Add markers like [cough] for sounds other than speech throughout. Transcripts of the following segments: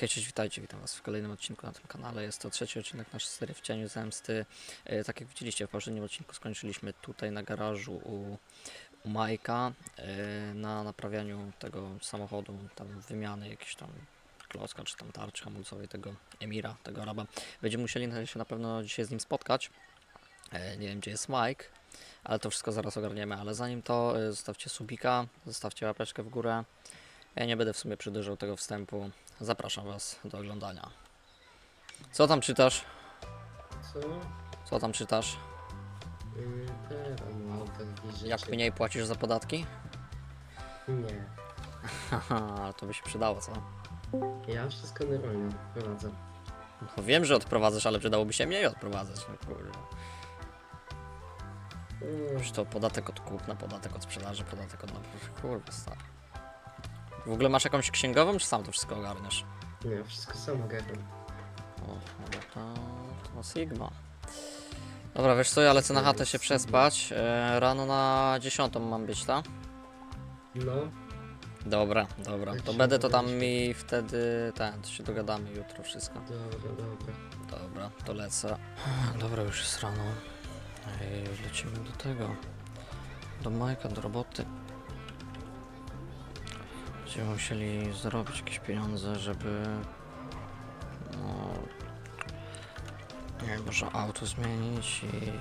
Hej, cześć, witajcie, witam was w kolejnym odcinku na tym kanale. Jest to trzeci odcinek naszej serii w cieniu zemsty. E, tak jak widzieliście, w poprzednim odcinku skończyliśmy tutaj na garażu u, u Majka e, na naprawianiu tego samochodu, tam wymiany jakiejś tam klocka, czy tam tarczy hamulcowej tego Emira, tego Araba. Będziemy musieli się na pewno dzisiaj z nim spotkać. E, nie wiem, gdzie jest Mike, ale to wszystko zaraz ogarniemy. Ale zanim to, zostawcie subika, zostawcie łapeczkę w górę. Ja nie będę w sumie przedłużał tego wstępu. Zapraszam Was do oglądania. Co tam czytasz? Co? Co tam czytasz? Tam takich rzeczy. Jak mniej płacisz za podatki? Nie. Haha, to by się przydało, co? Ja wszystko normalnie prowadzę. No wiem, że odprowadzasz, ale przydałoby się mniej odprowadzać. No kurwa. Yy, Już to podatek od kupna, podatek od sprzedaży, podatek od... Kurwa, stary. W ogóle masz jakąś księgową, czy sam to wszystko ogarniasz? nie, wszystko samo ogarniam. O, no to, to Sigma. Dobra, wiesz co, ja lecę na chatę się przespać. E, rano na 10 mam być, tak? No, Dobra, dobra. To będę to tam mi wtedy. Ten, to się dogadamy jutro wszystko. dobra, dobra. Dobra, to lecę. [laughs] Dobra, już jest rano. Ej, lecimy do tego. Do Majka, do roboty. Będziemy musieli zarobić jakieś pieniądze, żeby. No. Nie wiem, może auto zmienić i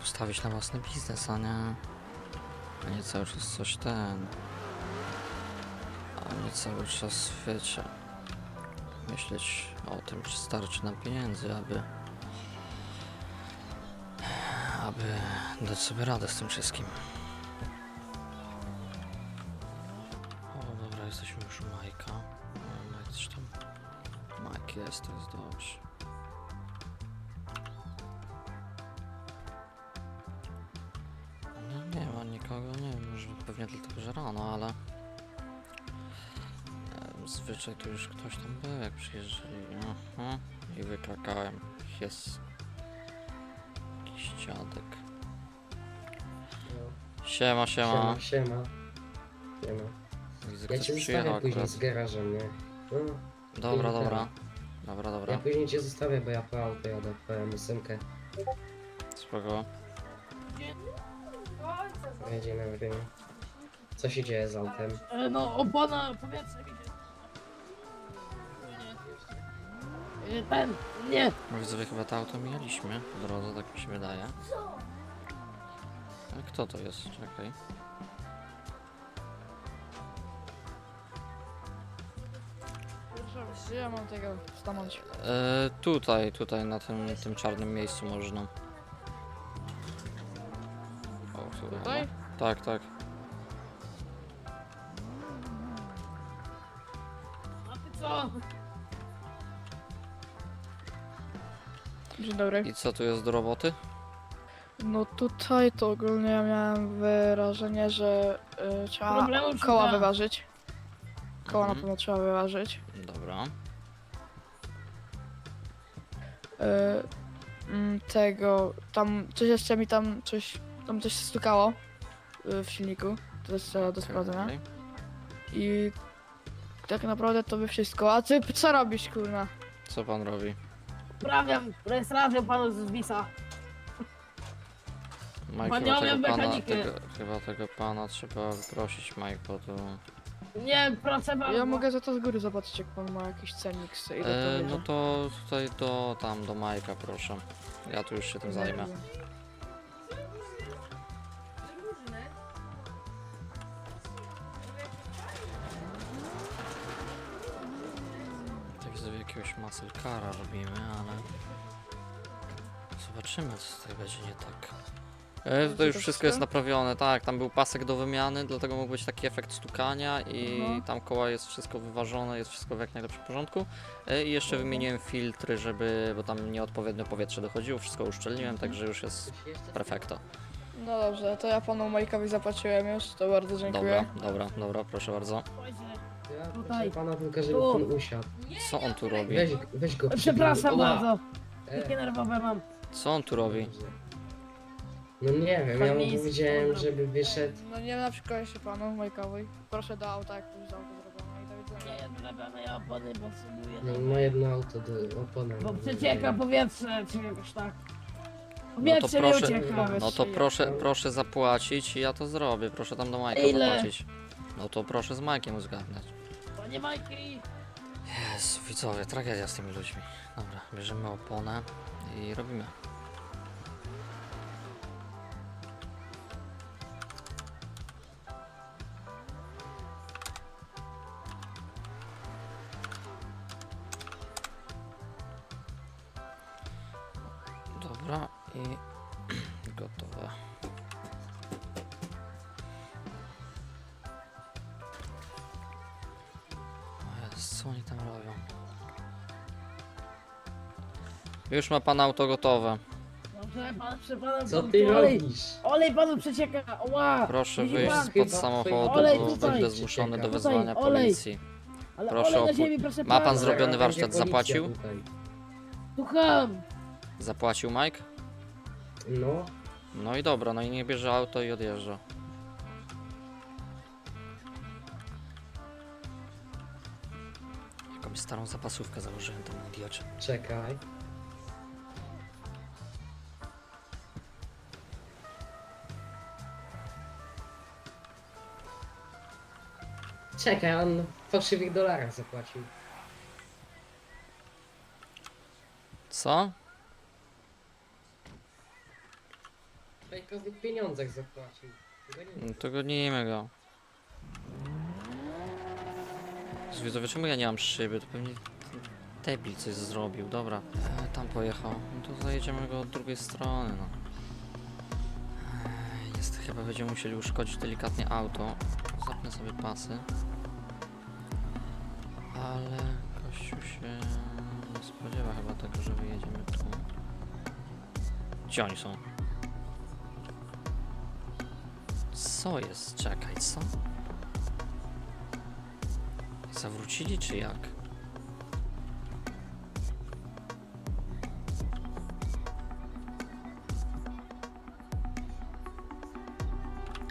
postawić na własny biznes, a nie. A nie cały czas coś ten. A nie cały czas wiecie myśleć o tym, czy starczy nam pieniędzy, aby aby dać sobie radę z tym wszystkim. Już ktoś tam był, jak przyjeżdżali. Aha. I wykrakałem. Jest jakiś dziadek. Siema, siema. Siema, siema. Siema. Widzę, Ja ktoś cię przyjechał zostawię później akurat. z garażem, nie? No, Dobra, dobra. Dobra, ja dobra. później cię zostawię, bo ja po auto jadę, po MSM-kę. Spoko. Jedziemy w Rym. Co się dzieje z autem? E, No, opona powietrze mi się... E, Ten, nie, No widzowie, chyba to auto mijaliśmy po drodze, tak mi się wydaje. A kto to jest? Czekaj. ja mam tego stanąć. E, tutaj, tutaj, na tym, tym czarnym miejscu można. O, tu, Tutaj? no. Tak, tak. A ty co? Dzień dobry. I co tu jest do roboty? No tutaj to ogólnie ja miałem wyrażenie, że y, trzeba Problemu koła tym. wyważyć. Koła na Mhm. pewno trzeba wyważyć. Dobra. Y, mm, tego, tam coś jeszcze mi tam coś, tam coś stukało y, w silniku. To jest trzeba do sprawdzenia. Okej. I tak naprawdę to by wszystko. A ty co robisz, kurna? Co pan robi? Prawiam rejestrację panu z Wisa. Mike, chyba Panią tego, pana, tego, chyba tego pana trzeba wyprosić, Mike, bo to... Nie, proszę bardzo. Ja mogę za to z góry zobaczyć, jak pan ma jakiś cennik, z- ile to E, no to tutaj do, tam, do Majka, proszę. Ja tu już się tym zajmę. Jakiegoś muscle cara robimy, ale... Zobaczymy, co tutaj będzie nie tak. E, tutaj już wszystko jest naprawione, tak, tam był pasek do wymiany, dlatego mógł być taki efekt stukania i Mhm. tam koła jest wszystko wyważone, jest wszystko w jak najlepszym porządku. E, I jeszcze wymieniłem filtry, żeby, bo tam nieodpowiednio powietrze dochodziło, wszystko uszczelniłem, także już jest perfekto. No dobrze, to ja panu Majkowi zapłaciłem już, to bardzo dziękuję. Dobra, dobra, dobra, proszę bardzo. Tutaj. pana tylko, żeby Tu. pan usiadł. Co on tu robi? Weź, weź go Przepraszam Oła. bardzo. E, Takie nerwowe mam. Co on tu robi? No nie wiem, ja mu powiedziałem, żeby wyszedł. No nie na przykład się panu Majkowi. Proszę do auta, jak już z auto zrobione i do widzenia. Nie, Naprawiamy ja opony, potrzebuję. No ma jedno auto do opony. Bo przecieka powietrze, czy jakoś tak. No to Powietrze mi proszę, ucieka. no to proszę, proszę zapłacić i ja to zrobię. Proszę tam do Majka Ile? zapłacić. No to proszę z Majkiem uzgadniać. Panie Majki, Jezu, widzowie, tragedia z tymi ludźmi. Dobra, bierzemy oponę i robimy. Już ma pan auto gotowe. dobrze, pan, proszę pana, Co ty olej, robisz? olej panu przecieka, ła! Proszę Widzi wyjść pan? spod Chyba samochodu, olej bo tutaj. będę zmuszony do Tutaj, wezwania olej. policji. Ale proszę olej na opu- ziemi, proszę Ma pan pana. zrobiony warsztat, będzie policja zapłacił? tutaj. Słucham. Zapłacił Mike? No, No i dobra, no i niech bierze auto i odjeżdża. Jakąś starą zapasówkę założyłem temu idiocie. czekaj. Czekaj, on w fałszywych dolarach zapłacił. Co? W fejkowych pieniądzach zapłacił. Chyba nie. No to gonimy go. Widzowie, czemu ja nie mam szyby? To pewnie ten debil coś zrobił. Dobra, e, tam pojechał. No to zajedziemy go od drugiej strony, no. E, Jest, chyba będziemy musieli uszkodzić delikatnie auto. Zapnę sobie pasy. Ale gościu się spodziewa chyba tego, że wyjedziemy tu. Gdzie oni są? Co jest? Czekaj, co? Zawrócili czy jak?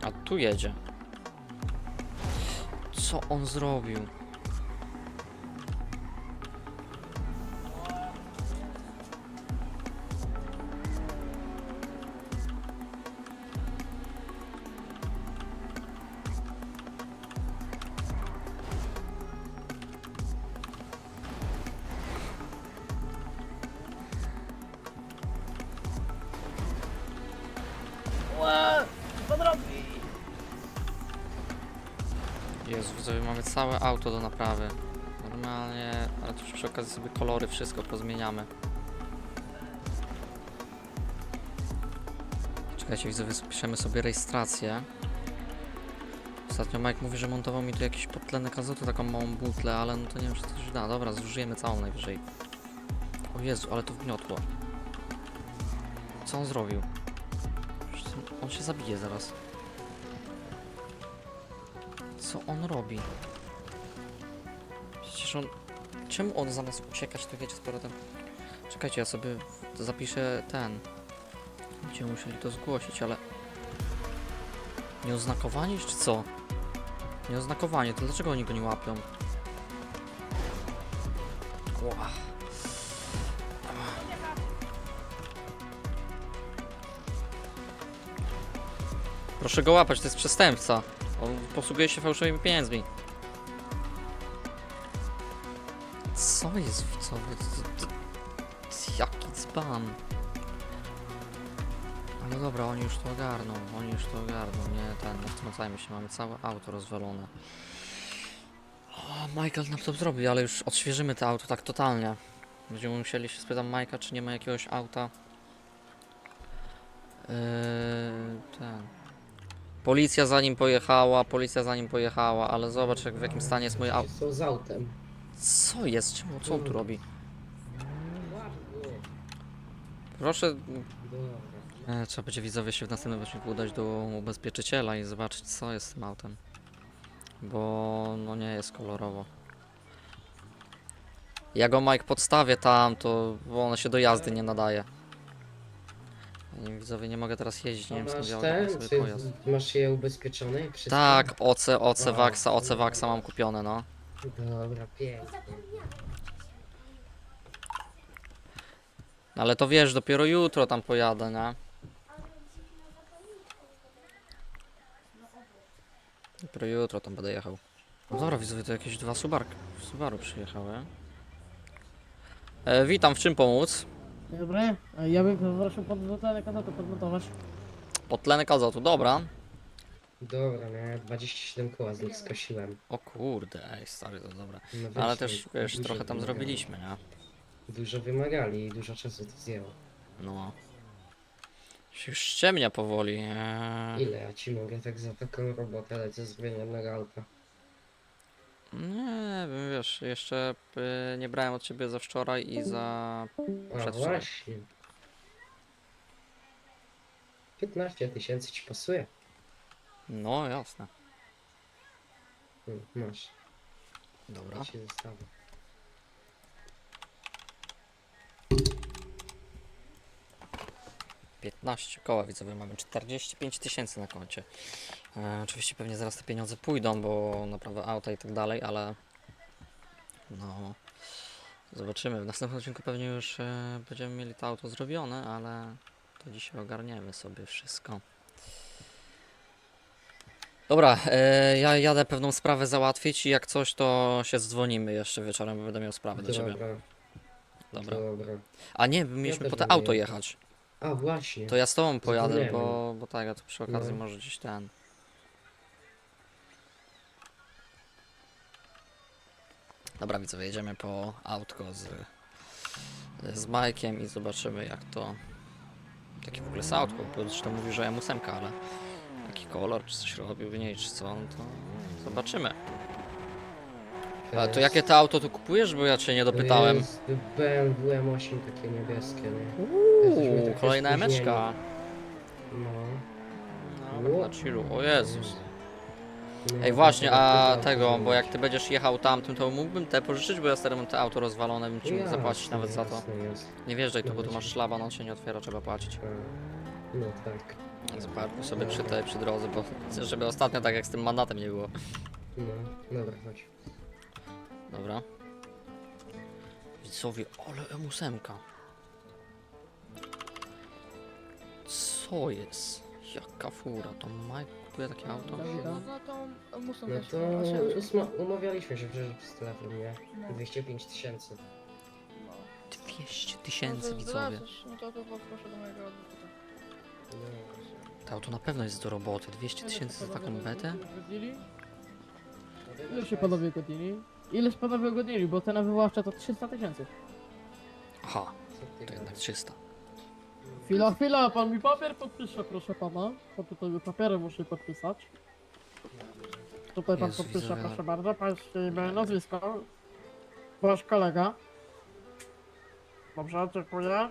A tu jedzie. Co on zrobił? Całe auto do naprawy. Normalnie, ale też przy okazji sobie kolory, wszystko pozmieniamy. Czekajcie, widzowie, piszemy sobie rejestrację. Ostatnio Mike mówi, że montował mi tu jakiś podtlenek azotu, taką małą butlę, ale no to nie wiem, czy się da. Dobra, zużyjemy całą najwyżej. O Jezu, ale to wgniotło. Co on zrobił? On się zabije zaraz. Co on robi? On... Czemu on zamiast uciekać, to wiecie z powrotem? Czekajcie, ja sobie zapiszę ten... Będziemy musieli to zgłosić, ale... Nieoznakowanie czy co? Nieoznakowanie, to dlaczego oni go nie łapią? Ła. Proszę go łapać, to jest przestępca. On posługuje się fałszywymi pieniędzmi. Co jest to- Jaki dzban. Ale dobra, oni już to ogarną, oni już to ogarną, nie ten, nie wtrącajmy się, mamy całe auto rozwalone. O, Michael nam to zrobi, ale już odświeżymy to auto tak totalnie. Będziemy musieli się spytać Majka, czy nie ma jakiegoś auta. Yy, ten. Policja za nim pojechała, policja za nim pojechała, ale zobacz jak, w jakim stanie jest moje auto. Z autem. Co jest? Czemu? Co on tu robi? Proszę, e, trzeba będzie widzowie się w następnym odcinku udać do ubezpieczyciela i zobaczyć co jest z tym autem. Bo no nie jest kolorowo. Ja go Mike podstawię tam, to bo ono się do jazdy nie nadaje. I widzowie nie mogę teraz jeździć, nie wiem skąd ja sobie Czy pojazd. masz je ubezpieczone? Wszystko? Tak, OC, OC Wow. Waxa, OC Waxa mam kupione, no. Dobra, pięknie. Ale to wiesz, dopiero jutro tam pojadę, nie? Dopiero jutro tam będę jechał. No dobra, widzowie, to jakieś dwa Subark, Subaru przyjechały. E, witam, w czym pomóc? Dzień dobry. A Ja bym prosił pod złote kanapę podmontować. Podtlenek azotu, dobra. Dobra, no ja 27 koła z nich skosiłem. O kurde, ej stary, to dobra. No Ale wiesz, też, no, wiesz, dużo trochę tam wymagali. zrobiliśmy, nie? Dużo wymagali i dużo czasu to zjęło. No. Się już ściemnia powoli. Eee, Ile ja ci mogę tak za taką robotę ze zrobienia jednego auta? nie wiem, wiesz, jeszcze y, nie brałem od ciebie za wczoraj i za... A Przedwczoraj. właśnie. 15 tysięcy ci pasuje? No, jasne. Hmm, masz, Dobra. to ci zostawię. Piętnaście koła widzowie mamy 45 tysięcy na koncie. E, oczywiście pewnie zaraz te pieniądze pójdą, bo naprawa auta i tak dalej, ale no zobaczymy. W następnym odcinku pewnie już e, będziemy mieli to auto zrobione, ale to dzisiaj ogarniemy sobie wszystko. Dobra, e, ja jadę pewną sprawę załatwić i jak coś to się dzwonimy jeszcze wieczorem, bo będę miał sprawę do ciebie. Dobra, Dobra. dobra. A nie, my mieliśmy też po te będę auto jechał. jechać. A właśnie. To ja z tobą pojadę, Zapomniałem. bo, bo tak, a to przy okazji No. może gdzieś ten. Dobra widzowie, jedziemy po autko z, z Majkiem i zobaczymy jak to... Takie w ogóle jest autko, bo zresztą mówi, że M8, ale jaki kolor, czy coś robił w niej, czy co, no to zobaczymy. A to jakie to auto tu kupujesz, bo ja cię nie dopytałem. To jest BMW M8 takie niebieskie, nie? Jesteśmy Uuu, trochę kolejna spóźnieni. emeczka. No. No, na chillu, o Jezus. No, Ej właśnie, a tego, bo jak ty będziesz jechał tamtym, to mógłbym te pożyczyć, bo ja stary mam te auto rozwalone, bym ci mógł Jasne, zapłacić nawet za to. jasne, jasne. Nie wjeżdżaj tu, bo tu masz szlaban, on się nie otwiera, trzeba płacić. A, No tak. Zobaczmy sobie przy tej, przy drodze, bo żeby ostatnio tak jak z tym mandatem nie było. No, dobra, chodź. Dobra. Widzowie, ale M8. Co jest? Jaka fura, to Mike kupuje takie auto? No, no to muszą No też. to znaczy, usma- umawialiśmy się przecież przez telefon, nie? no, 205 tysięcy. no. 200 No, tysięcy widzowie. No to, to proszę do mojego adwokata. No. To auto na pewno jest do roboty. 200 tysięcy za taką betę? Ile się panowie godzili? Ile się panowie ugodnili, bo cena wywoławcza to 300 tysięcy. Aha, to jednak gadasz? 300. Chwila, chwila, pan mi papier podpisze, proszę pana. To tutaj papiery muszę podpisać. Tutaj pan Jezu, podpisze, widzowie. proszę bardzo. Pańskie imię, nazwisko. Wasz kolega. Dobrze, dziękuję.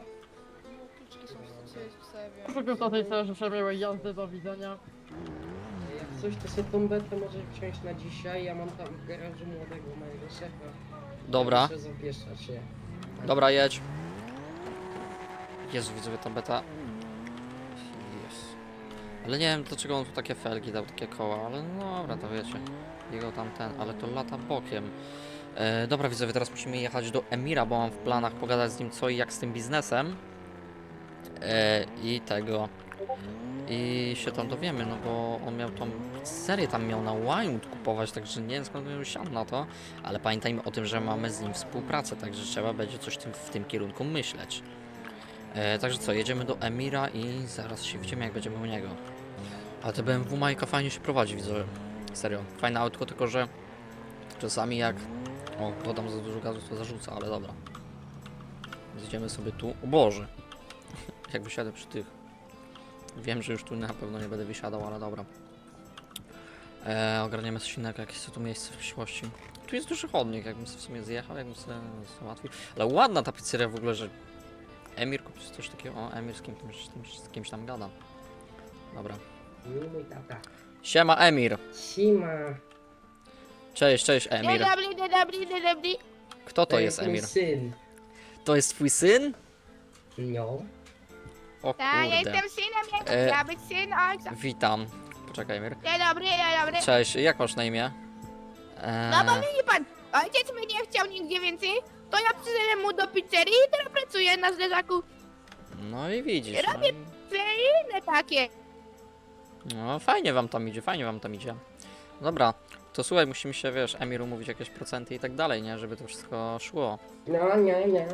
Kluczyki są w wstawiam. Proszę tutaj sobie życzę miłej jazdy, do widzenia. Jak coś, to sobie tą betę możesz wziąć na dzisiaj. Ja mam tam w garażu młodego mojego szefa. Dobra, Muszę zapieszczać, nie? dobra, jedź. Jezu, widzowie, ta beta. Jest. Ale nie wiem, dlaczego on tu takie felgi dał, takie koła, ale no dobra, to wiecie. Jego tam ten, ale to lata bokiem. E, dobra, widzowie, teraz musimy jechać do Emira, bo mam w planach pogadać z nim co i jak z tym biznesem. E, I tego. I się tam dowiemy, no bo on miał tą serię tam miał na Wild kupować, także nie wiem skąd bym siadł na to, ale pamiętajmy o tym, że mamy z nim współpracę, także trzeba będzie coś tym, w tym kierunku myśleć. E, także co, jedziemy do Emira i zaraz się widzimy jak będziemy u niego. Ale to BMW Majka fajnie się prowadzi, widzę. Serio, fajne autko, tylko że czasami jak o, dodam za dużo gazu, to zarzuca, ale dobra. Zjedziemy sobie tu. O Boże! [laughs] Jak wysiadę przy tych. Wiem, że już tu na pewno nie będę wysiadał, ale dobra. E, ogarniemy coś innego, jakieś tu miejsce w przyszłości. Tu jest duży chodnik, jakbym sobie w sumie zjechał, jakbym sobie załatwił. Ale ładna ta pizzeria w ogóle, że Emir kupił coś takiego. O, Emir z, kim, z, kimś, z kimś tam gada. Dobra. Mój tata. Siema Emir! Sima. Cześć, cześć Emir. Dobry, dzień dobry, dzień dobry. Kto to jest mój Emir? syn. To jest twój syn? No. O Tak, ja kurde. jestem synem jego, E, ja być syn ojca. Witam. Poczekaj Emir. Dzień dobry, dzień dobry. Cześć, jak masz na imię? Eee, No bo widzi pan, ojciec mnie nie chciał nigdzie więcej, to ja przyszedłem mu do pizzerii i teraz pracuję na zlezaku. No i widzisz. No, Robię- i... Inne takie. no fajnie wam tam idzie, fajnie wam tam idzie. Dobra, to słuchaj, musimy się, wiesz, Emir umówić jakieś procenty i tak dalej, nie? Żeby to wszystko szło. No, nie, nie.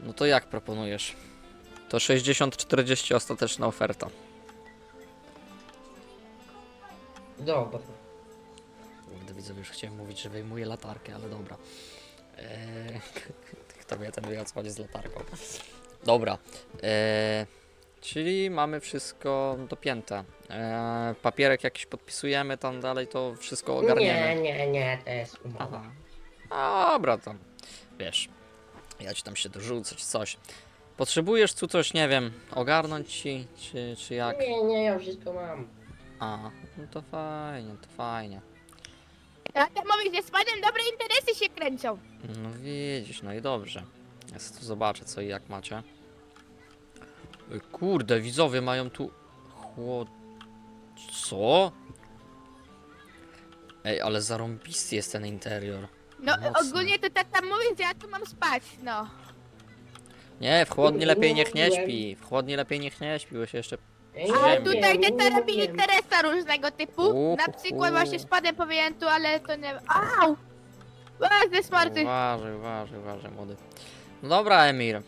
No to jak proponujesz? To 60-40 ostateczna oferta. Dobra. Gdy widzowie już chciałem mówić, że wyjmuję latarkę, ale dobra. Eee, [laughs] kto wie, ten wyjazd chodzi z latarką. Dobra. Eee, czyli mamy wszystko dopięte. Eee, papierek jakiś podpisujemy tam dalej, to wszystko Nie, ogarniemy. nie, nie, to jest umowa. Aha. Dobra, tam. Wiesz, ja ci tam się dorzucę, czy coś. Potrzebujesz tu coś, nie wiem, ogarnąć ci, czy, czy jak? Nie, nie, ja wszystko mam. A, no to fajnie, to fajnie. Tata mówi, że z panem dobre interesy się kręcą. No widzisz, no i dobrze. Ja sobie tu zobaczę co i jak macie. Ej, Kurde, widzowie mają tu chłod... Co? Ej, ale zarąbisty jest ten interior. No Mocno. ogólnie to tata mówi, że ja tu mam spać, no. Nie, w chłodni lepiej niech nie śpi. W chłodni lepiej niech nie śpi, bo się jeszcze... A Ziemi. tutaj nie, tata nie robi mówiłem. interesa różnego typu. Na przykład właśnie z panem powiem tu, ale to nie... Au! Ładne smarty. Uważaj, uważaj, uważaj, młody. No dobra, Emir.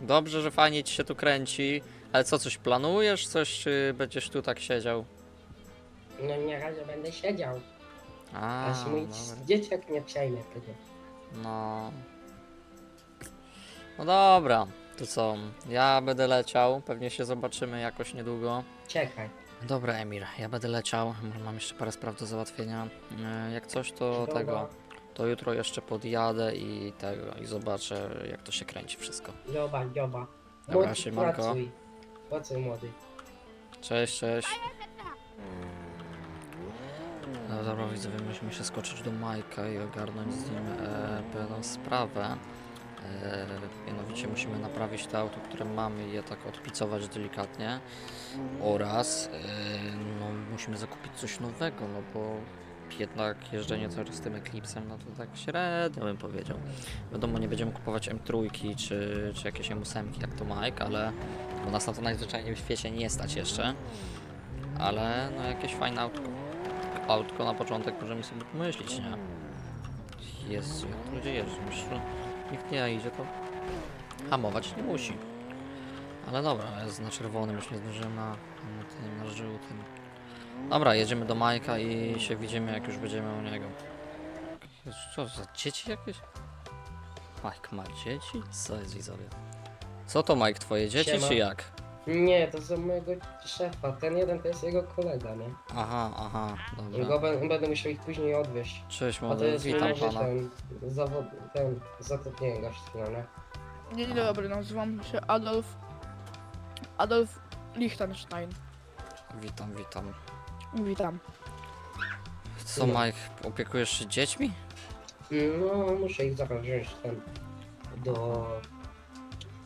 Dobrze, że fajnie ci się tu kręci. Ale co, coś planujesz? Coś, czy będziesz tu tak siedział? No nie razie będę siedział. A, Aż mój dobra. dzieciak nie przejmie tego. No. No dobra, to co? Ja będę leciał, pewnie się zobaczymy jakoś niedługo. Czekaj. Dobra, Emir, ja będę leciał. Mam jeszcze parę spraw do załatwienia. E, Jak coś, to Dobra. tego. To jutro jeszcze podjadę i tego, i zobaczę, jak to się kręci wszystko. Joba, joba. Dobra, Młody, siemanko. pracuj. Pracuj, młody. Cześć, cześć. No dobra, widzowie, musimy się skoczyć do Majka i ogarnąć z nim e, pewną sprawę. E, mianowicie musimy naprawić to auto, które mamy i je tak odpicować delikatnie. Oraz e, no, musimy zakupić coś nowego, no bo jednak jeżdżenie cały czas tym Eclipsem, no to tak średnio bym powiedział. Wiadomo, nie będziemy kupować M3 czy, czy jakieś M8 jak to Mike, ale bo nas na to najzwyczajniej w świecie nie stać jeszcze. Ale no jakieś fajne autko. Autko na początek możemy sobie pomyśleć, nie? Jezu, jak to ludzie jeżdżą. Nikt nie idzie, to hamować nie musi. Ale dobra, jest na czerwonym, już nie zdążyłem na, na tym, na żółtym. Dobra, jedziemy do Majka i się widzimy, jak już będziemy u niego. Jezu, Co, za dzieci jakieś? Mike ma dzieci? Co jest widzowie? Co to Mike, twoje dzieci Siema. czy jak? Nie, to są mojego szefa. Ten jeden to jest jego kolega, nie? Aha, aha, Go dobra. będę, będę musiał ich później odwieźć. Cześć A to młody, jest witam pana. ten, zawod, ten, zatrudnienie gościa, nie? Dzień dobry, nazywam się Adolf... Adolf Lichtenstein. Witam, witam. Witam. Co Mike, opiekujesz się dziećmi? No, muszę ich zaraz wziąć ten, do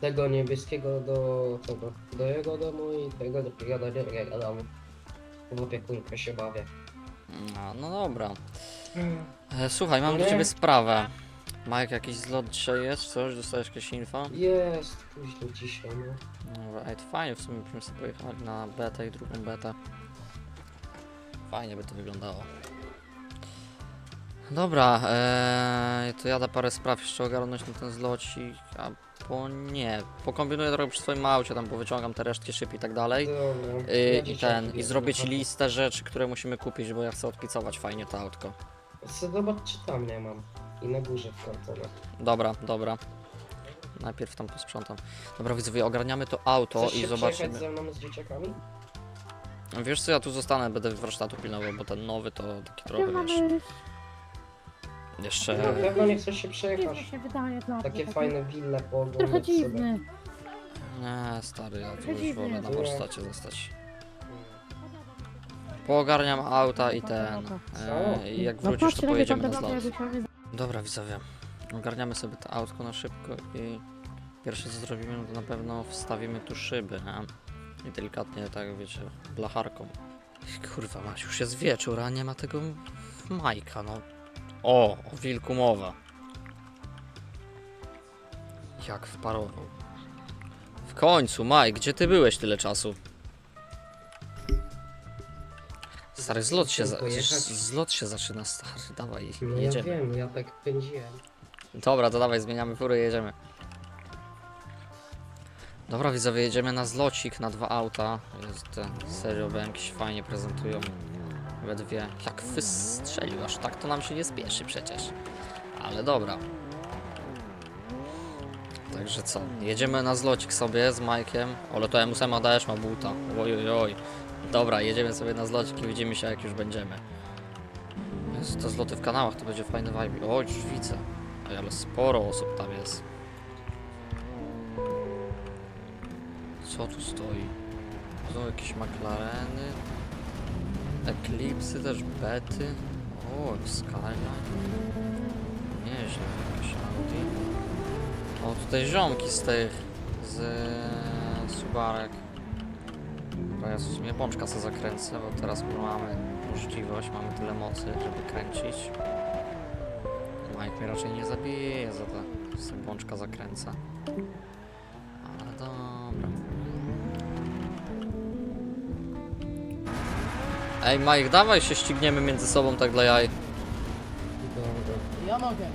tego niebieskiego, do tego, do jego domu i tego drugiego do drugiego domu. W opiekunkę się bawię. No, no dobra. E, słuchaj, mam do Nie. ciebie sprawę. Mike, jakiś zlot dzisiaj jest? Coś? Dostajesz jakieś info? Jest późno dzisiaj, no. Dobra, ej, to fajnie, w sumie byśmy sobie pojechali na betę i drugą betę. Fajnie by to wyglądało. Dobra, eee, to jadę parę spraw jeszcze ogarnąć na ten zlocik, a po nie, pokombinuję trochę przy swoim aucie, tam powyciągam te resztki szyb i tak dalej. Dobra. Yy, ja I ten, i zrobię ci listę rzeczy, które musimy kupić, bo ja chcę odpicować fajnie to autko. Chcę zobaczyć, czy tam nie mam. I na górze w no. Dobra, dobra. Najpierw tam posprzątam. Dobra, widzowie, ogarniamy to auto Chcesz i się zobaczymy. ze mną z dzieciakami? Wiesz co, ja tu zostanę, będę warsztatu pilnował, bo ten nowy to taki trochę, wiesz, jeszcze... pewno nie chcesz się przejechać. Się wydaje dla Takie fajne wille Trochę pooglądać sobie. dziwny. Nie, stary, ja tu już dziwny wolę na warsztacie zostać. Poogarniam auta i ten... E, I jak wrócisz, to pojedziemy na zlot. Dobra, widzowie. Ogarniamy sobie to autko na szybko i pierwsze co zrobimy, no to na pewno wstawimy tu szyby, nie? I delikatnie, tak wiecie, blacharką. Kurwa, mać, już jest wieczór, a nie ma tego Majka, no. O, o wilku mowa. Jak wparował. W końcu, Mike, gdzie ty byłeś tyle czasu? Stary, zlot się, za, Pojechać? zlot się zaczyna, stary, dawaj, No ja jedziemy. wiem, ja tak pędziłem. Dobra, to dawaj, zmieniamy furę i jedziemy. Dobra, widzowie, jedziemy na zlocik, na dwa auta. Jest, serio BMK się fajnie prezentują. We dwie. Jak wystrzelił, aż tak to nam się nie spieszy przecież. Ale dobra. Także co, jedziemy na zlocik sobie z Majkiem. Ale to sama dajesz ma buta. Oj, oj, oj. Dobra, jedziemy sobie na zlocik i widzimy się jak już będziemy. Jezu, te zloty w kanałach to będzie fajny vibe. Oj, już widzę. Ale sporo osób tam jest. Co tu stoi? Są jakieś McLareny. Eclipsy też, bety. O, Skyline. Nieźle, jakieś Audi. O, tutaj ziomki z tych, z Subarek. Dobra, ja w sumie bączka sobie zakręcę, bo teraz mamy możliwość, mamy tyle mocy, żeby kręcić. Mike mnie raczej nie zabije za to, sobie bączka zakręca. Ej Mike, dawaj się ścigniemy między sobą tak dla jaj. Ja mogę.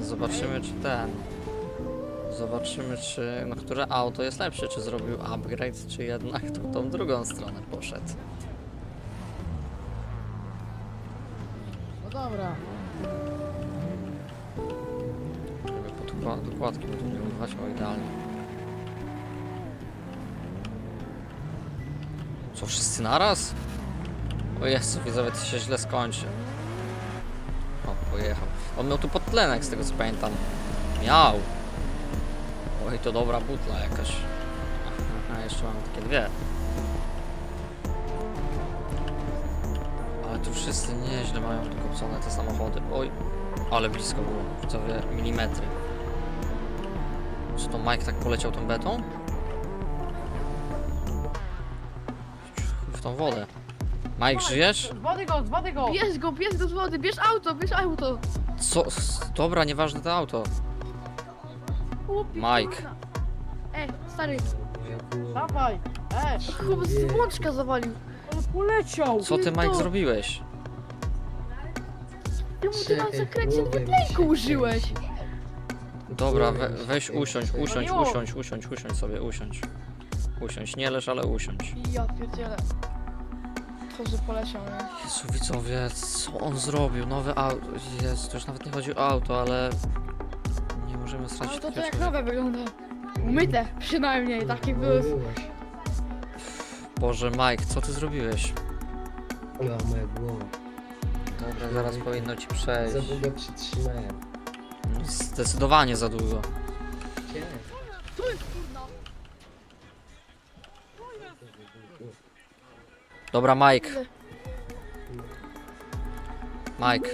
Zobaczymy czy ten. Zobaczymy czy, no które auto jest lepsze, czy zrobił upgrade, czy jednak to tą drugą stronę poszedł. No dobra. Żeby podkła- dokładki będą nie używać, o idealnie. Co, wszyscy naraz? O Jezu, widzowie, to się źle skończy. O, pojechał. On miał tu podtlenek, z tego co pamiętam. Miał. Oj, to dobra butla jakaś. A jeszcze mam takie dwie. Ale tu wszyscy nieźle mają dokopcone te samochody. Oj, ale blisko było. Widzowie, milimetry. Czy to Mike tak poleciał tą betą? W tą wodę. Mike, żyjesz? Zwady go, zwady go! Bierz go, bierz go z wody, bierz auto, bierz auto. Co? S- Dobra, nieważne to auto. Chłopie, Mike. kurna. Ej, stary. Dawaj! E, chłopak z błączka zawalił. on poleciał! Co ty, Mike, zrobiłeś? Ty mu ty na zakręcie się użyłeś. Dobra, we, weź usiądź, usiądź, usiądź, usiądź, usiądź sobie, usiądź. Usiądź, nie leż, ale usiądź. Ja pierdzielę. Że poleciał, nie? Jezu, widzowie, co on zrobił? Nowe auto. Jezu, to już nawet nie chodzi o auto, ale... Nie możemy stracić Ale to, to jak nowe wygląda. Umyte, przynajmniej, takie były. Mówiłaś. Boże, Mike, co ty zrobiłeś? O, moja głowa. Dobra, zaraz powinno ci przejść. Za długo przytrzymałem. No, Zdecydowanie za długo. Gdzie? Tu jest kurna. Dobra, Mike, Mike.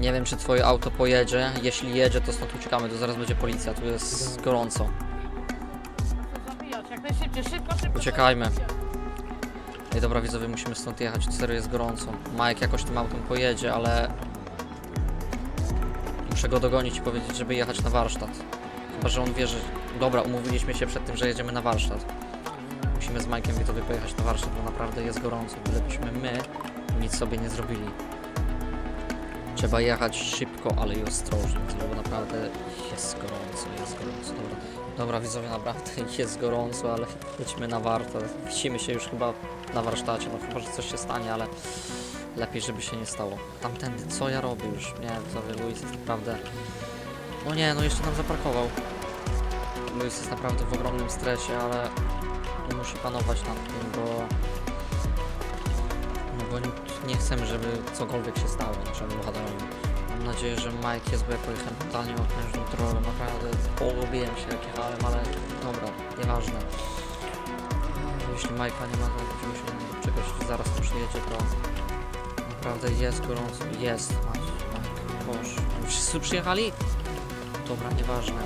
Nie wiem, czy twoje auto pojedzie. Jeśli jedzie, to stąd uciekamy, to zaraz będzie policja, tu jest gorąco. Jak najszybciej, szybko, szybko! Uciekajmy. Ej, dobra, widzowie, musimy stąd jechać, serio jest gorąco. Mike jakoś tym autem pojedzie, ale... Muszę go dogonić i powiedzieć, żeby jechać na warsztat. Chyba, że on wie, że... Dobra, umówiliśmy się przed tym, że jedziemy na warsztat. Musimy z Mike'em widzowie pojechać na warsztat, bo naprawdę jest gorąco. Bylebyśmy my nic sobie nie zrobili. Trzeba jechać szybko, ale i ostrożnie, bo naprawdę jest gorąco, jest gorąco. Dobra, dobra widzowie, naprawdę [laughs] jest gorąco, ale lecimy na warsztat. Widzimy się już chyba na warsztacie, no chyba, że coś się stanie, ale lepiej, żeby się nie stało. Tamtędy, co ja robię już? Nie, widzowie, Luis jest naprawdę... No nie, no jeszcze nam zaparkował. Luis jest naprawdę w ogromnym stresie, ale musi panować nad tym, bo... No bo nie chcemy, żeby cokolwiek się stało naszemu bohaterowi. Mam nadzieję, że Mike jest, bo ja pojechałem totalnie okrężną drogą, naprawdę pogubiłem się jak jechałem, ale dobra, nieważne. Jeśli Majka nie ma, to będziemy się czegoś zaraz tu przyjedzie, to naprawdę jest gorąco. Jest, Mike, Boże. Oni Wszyscy przyjechali? Dobra, nieważne.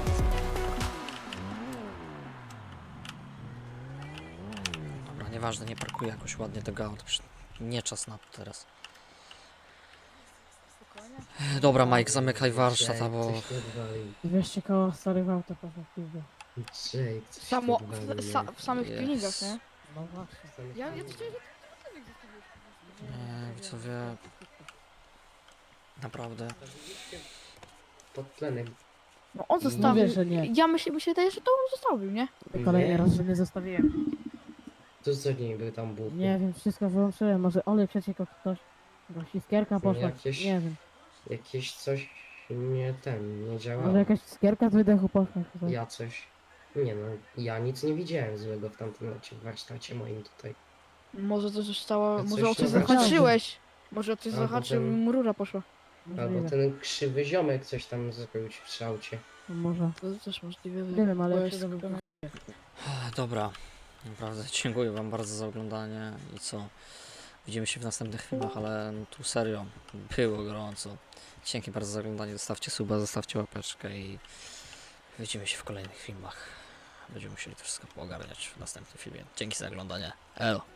Nieważne, nie parkuję jakoś ładnie tego auta. Nie czas na to teraz. Dobra, Mike, zamykaj warsztat, Jake, bo. 200 koła starych auto coś Samo, w, sa, nie? w samych tuningach, nie? No właśnie. Ja, ja coś zostawiłeś. Nie, widzowie. Naprawdę. Pod tlenem. No on No zostawił. że nie. Ja myślę, mi się wydaje, że to on zostawił, nie? Kolejny Nie. raz, że nie zostawiłem. To co niby tam było? Nie wiem, wszystko wyłączyłem. Może olej przeciekł ktoś. Bo iskierka poszła. Jakieś- Nie wiem. Jakieś coś nie ten, nie działało. Może jakaś iskierka z wydechu poszła. chyba. Ja coś. Nie no, ja nic nie widziałem złego w tamtym lecie w warsztacie moim tutaj. Może to zostało, To może coś o coś zahaczyłeś. Może o coś Albo zahaczył i ten- mu rura poszła. Albo Możliwe. ten krzywy ziomek coś tam zrobił ci w szałcie. Może. To też możliwe. Nie wiem, ale bo ja się. Dobra. Naprawdę [laughs] dziękuję wam bardzo za oglądanie i co? Widzimy się w następnych filmach, ale no tu serio było gorąco. Dzięki bardzo za oglądanie. Zostawcie suba, zostawcie łapeczkę i widzimy się w kolejnych filmach. Będziemy musieli to wszystko poogarniać w następnym filmie. Dzięki za oglądanie. Elo.